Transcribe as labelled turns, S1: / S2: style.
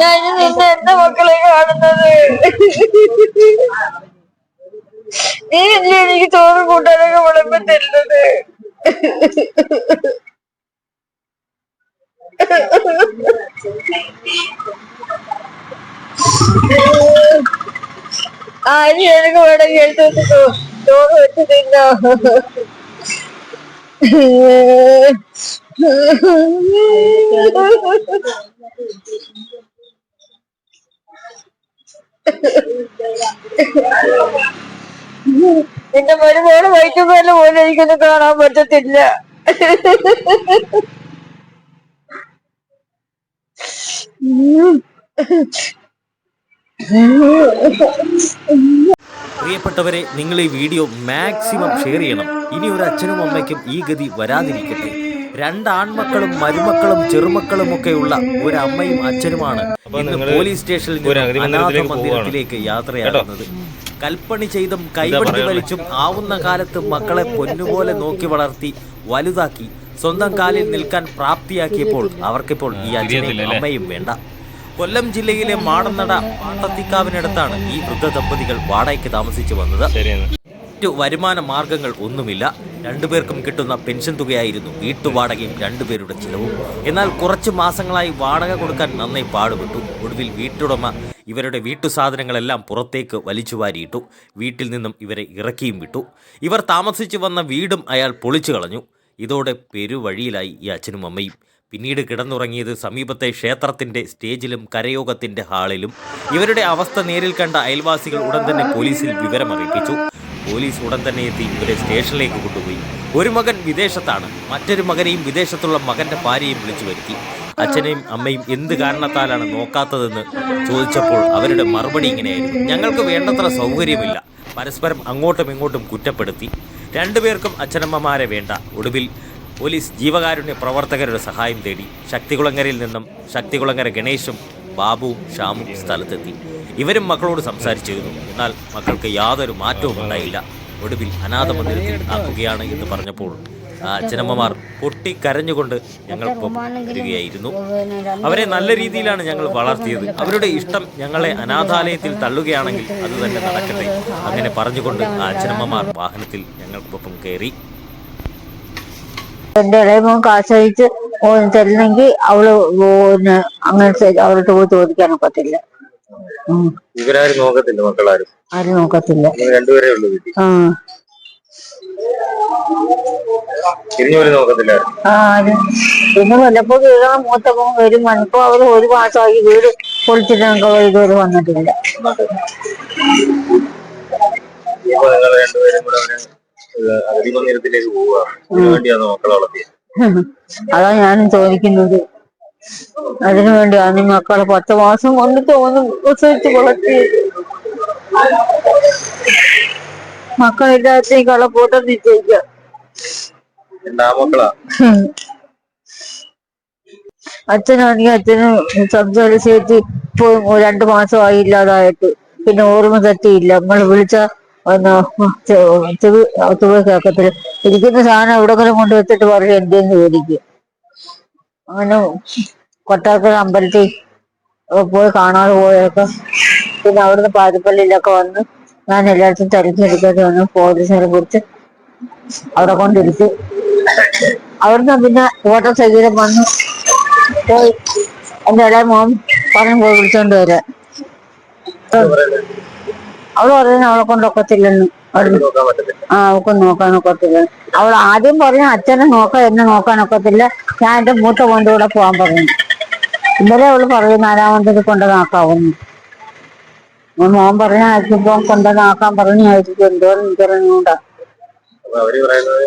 S1: ഞാൻ നിന്നെ എന്റെ മക്കളെ കാണുന്നത്. നീ ഇല്ലേ? എനിക്ക് ചോറ് കൂട്ടാനൊക്കെ വിളമ്പി തരുന്നത്. ആരും എനിക്ക് വേണമെങ്കിൽ എടുത്ത് ചോറ് വെച്ച് നിന്റെ മരുമോൾ വയറ്റുമേല പോലെ എനിക്കൊന്നും കാണാൻ പറ്റത്തില്ല.
S2: പ്രിയപ്പെട്ടവരെ നിങ്ങൾ ഈ വീഡിയോ മാക്സിമം ഷെയർ ചെയ്യണം. ഇനി ഒരു അച്ഛനും അമ്മയ്ക്കും ഈ ഗതി വരാതിരിക്കട്ടെ. രണ്ട് ആൺമക്കളും മരുമക്കളും ചെറുമക്കളും ഒക്കെയുള്ള ഒരു അമ്മയും അച്ഛനുമാണ് ഇന്ന് പോലീസ് സ്റ്റേഷനിൽ നിന്ന് അനാഥ
S3: മന്ദിരത്തിലേക്ക്
S2: യാത്രയാകുന്നത്. കൽപ്പണി ചെയ്തും കൈവണ്ടി വലിച്ചും ആവുന്ന കാലത്ത് മക്കളെ പൊന്നുപോലെ നോക്കി വളർത്തി വലുതാക്കി സ്വന്തം കാലിൽ നിൽക്കാൻ പ്രാപ്തിയാക്കിയപ്പോൾ അവർക്കിപ്പോൾ ഈ അച്ഛനെയും അമ്മയും വേണ്ട. കൊല്ലം ജില്ലയിലെ മാടന്നട പാട്ടത്തിക്കാവിനടുത്താണ് ഈ വൃദ്ധ ദമ്പതികൾ വാടകയ്ക്ക് താമസിച്ചു വന്നത്. മറ്റു വരുമാന മാർഗങ്ങൾ ഒന്നുമില്ല. രണ്ടുപേർക്കും കിട്ടുന്ന പെൻഷൻ തുകയായിരുന്നു വീട്ടുവാടകയും രണ്ടുപേരുടെ ചിലവും. എന്നാൽ കുറച്ച് മാസങ്ങളായി വാടക കൊടുക്കാൻ നന്നായി പാടുപെട്ടു. ഒടുവിൽ വീട്ടുടമ ഇവരുടെ വീട്ടു സാധനങ്ങളെല്ലാം പുറത്തേക്ക് വലിച്ചു വാരിയിട്ടു. വീട്ടിൽ നിന്നും ഇവരെ ഇറക്കിയും വിട്ടു. ഇവർ താമസിച്ചു വന്ന വീടും അയാൾ പൊളിച്ചു കളഞ്ഞു. ഇതോടെ പെരുവഴിയിലായി ഈ അച്ഛനും അമ്മയും. പിന്നീട് കിടന്നുറങ്ങിയത് സമീപത്തെ ക്ഷേത്രത്തിന്റെ സ്റ്റേജിലും കരയോഗത്തിന്റെ ഹാളിലും. ഇവരുടെ അവസ്ഥ നേരിൽ കണ്ട അയൽവാസികൾ ഉടൻ തന്നെ പോലീസിൽ വിവരമറിയിപ്പിച്ചു പോലീസ് ഉടൻ തന്നെ എത്തി ഇവരെ സ്റ്റേഷനിലേക്ക് കൊണ്ടുപോയി. ഒരു മകൻ വിദേശത്താണ്. മറ്റൊരു മകനെയും വിദേശത്തുള്ള മകന്റെ ഭാര്യയും വിളിച്ചു വരുത്തി. അച്ഛനെയും അമ്മയും എന്ത് കാരണത്താലാണ് നോക്കാത്തതെന്ന് ചോദിച്ചപ്പോൾ അവരുടെ മറുപടി ഇങ്ങനെയായിരുന്നു. ഞങ്ങൾക്ക് വേണ്ടത്ര സൗകര്യമില്ല. പരസ്പരം അങ്ങോട്ടും ഇങ്ങോട്ടും കുറ്റപ്പെടുത്തി. രണ്ടുപേർക്കും അച്ഛനമ്മമാരെ വേണ്ട. ഒടുവിൽ പോലീസ് ജീവകാരുണ്യ പ്രവർത്തകരുടെ സഹായം തേടി. ശക്തികുളങ്ങരയിൽ നിന്നും ശക്തികുളങ്ങര ഗണേശും ബാബുവും ഷാമും സ്ഥലത്തെത്തി. ഇവരും മക്കളോട് സംസാരിച്ചിരുന്നു. എന്നാൽ മക്കൾക്ക് യാതൊരു മാറ്റവും ഉണ്ടായില്ല. ഒടുവിൽ അനാഥ മന്ദിരത്തിൽ ആക്കുകയാണ് എന്ന് പറഞ്ഞപ്പോൾ അച്ഛനമ്മമാർ പൊട്ടിക്കരഞ്ഞുകൊണ്ട് ഞങ്ങൾക്കൊപ്പം വരികയായിരുന്നു. അവരെ നല്ല രീതിയിലാണ് ഞങ്ങൾ വളർത്തിയത്. അവരുടെ ഇഷ്ടം ഞങ്ങളെ അനാഥാലയത്തിൽ തള്ളുകയാണെങ്കിൽ അത് തന്നെ നടക്കട്ടെ അങ്ങനെ പറഞ്ഞുകൊണ്ട് ആ അച്ഛനമ്മമാർ വാഹനത്തിൽ ഞങ്ങൾക്കൊപ്പം കയറി.
S1: എന്റെ ഇളയമോൻ കാശഴിച്ച് തരുന്നെങ്കിൽ അവൾ അങ്ങനെ അവരുടെ പോയി ചോദിക്കാനൊക്കത്തില്ല ഉം.
S3: ഇവരാരും നോക്കത്തില്ല മക്കളാരും.
S1: ആരും നോക്കത്തില്ല.
S3: രണ്ടുപേരേ ഉള്ളൂ വീട്ടിൽ.
S1: ആ.
S3: തിരിഞ്ഞു പോലും നോക്കത്തില്ല
S1: പിന്നെ വല്ലപ്പോഴും വീഴാൻ മൂത്തപ്പം വരും ഇപ്പൊ അവർ ഒരു മാസമായി വീട് പൊളിച്ചിട്ട് ഞങ്ങൾക്ക് ഇതുവരെ വന്നിട്ടില്ല. അതാ ഞാനും ചോദിക്കുന്നത്. അതിനു വേണ്ടിയാണ് ഈ മക്കളെ പത്ത് മാസം കൊണ്ട് തോന്നു പ്രസവിച്ച് വളർത്തി മക്കളില്ലാത്ത കളപ്പൂട്ടം നിശ്ചയിക്കാം അച്ഛനാണെങ്കിൽ അച്ഛന് സംസാരിച്ചേച്ച് ഇപ്പൊ രണ്ടു മാസമായി ഇല്ലാതായിട്ട് പിന്നെ ഓർമ്മ തട്ടിയില്ല നമ്മൾ വിളിച്ച ചെവി തുക കേക്കത്തില്ല ഇരിക്കുന്ന സാധനം എവിടെങ്കിലും കൊണ്ടുവച്ചിട്ട് പറയും എന്തെന്ന് ചോദിക്കും അങ്ങനെ കൊട്ടാക്കര അമ്പലത്തിൽ പോയി കാണാതെ പോയൊക്കെ പിന്നെ അവിടുന്ന് പാതിപ്പള്ളിയിലൊക്കെ വന്ന് ഞാൻ എല്ലായിടത്തും തിരഞ്ഞെടുക്കാതെ വന്ന് പോലീസിനെ കുറിച്ച് അവിടെ കൊണ്ടിരുത്തി. അവിടുന്ന് പിന്നെ ഓട്ടോ സൗകര്യം വന്നു പോയി. എന്റെ ഇളയ മോൻ പറഞ്ഞു പോയി വിളിച്ചോണ്ട് വരാൻ. അവൾ പറയുന്നത് അവളെ കൊണ്ടൊക്കത്തില്ലെന്ന് അവിടുന്ന്
S3: നോക്കാൻ ഒക്കത്തില്ല
S1: ആ അവൾ ആദ്യം പറഞ്ഞു അച്ഛനെ നോക്ക എന്നെ നോക്കാനൊക്കത്തില്ല. ഞാൻ എന്റെ മൂത്ത കൊണ്ട് കൂടെ പോകാൻ പറഞ്ഞു. ഇന്നലെ അവൾ പറയും നാലാമത്തേക്ക് കൊണ്ടുവന്നാക്കാവുന്നു മോൻ പറഞ്ഞ ഇപ്പൊ കൊണ്ടുവന്നാക്കാൻ പറഞ്ഞായിരിക്കും. എന്തോ എനിക്കറിഞ്ഞൂടാ
S3: അവർ പറയുന്നത്